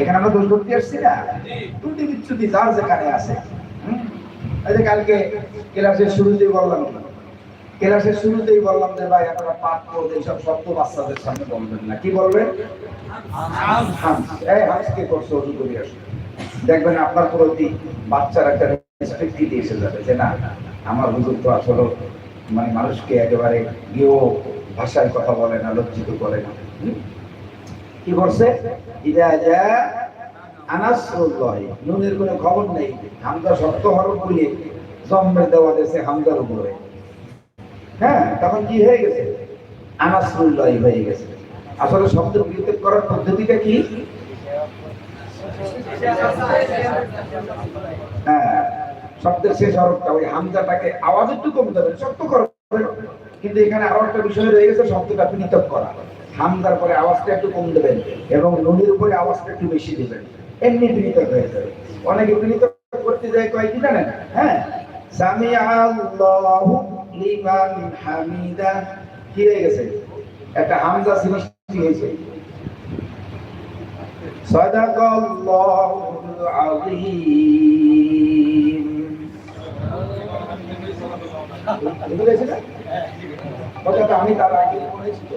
এখানে আমরা দোষ করতে আসছি না। ত্রুটি বিচ্যুতি যার যেখানে আছে কালকে ক্লাসের শুরুতেই বললাম, ক্লাসের শুরুতেই বললাম যে, ভাই, আপনারা পাঠ শব্দ বাচ্চাদের সামনে বলবেন না। কি বলবেন? করছে? অজু করে আসো। দেখবেন আপনার প্রতি বাচ্চার একটা রেসপেক্ট দিয়ে এসে যাবে যে, না, আমার হুজুর তো আসলে মানে মানুষকে একেবারে ভাষায় কথা বলে না, লজ্জিত করে না? কি করছে? নুনের কোনো খবর নেই। হরফ বলে জম্মের দেওয়া হামদার উপরে। হ্যাঁ তখন কি হয়ে গেছে? আনাসুল্লাহ হয়ে গেছে। আসলে শব্দ করার পদ্ধতিটা কি? হ্যাঁ শব্দের শেষ হরফটা ওই হামজাটাকে আওয়াজ একটু কমে দেবেন শক্ত করবেন কিন্তু এখানে আরও একটা বিষয় রয়ে গেছে, শব্দটা পৃথক করা। হামজার পরে আওয়াজটা একটু কম দেবেন এবং নুনের উপরে আওয়াজটা একটু বেশি দেবেন। এমনি পৃথক হয়ে যাবে। অনেকে পৃথক করতে যায় কয়েকটি জানেন? হ্যাঁ? সামি আল্লাহু লিমান হামিদা। কি হয়ে গেছে? একটা হামজা সৃষ্টি হয়েছে। আমি তার আগে তো।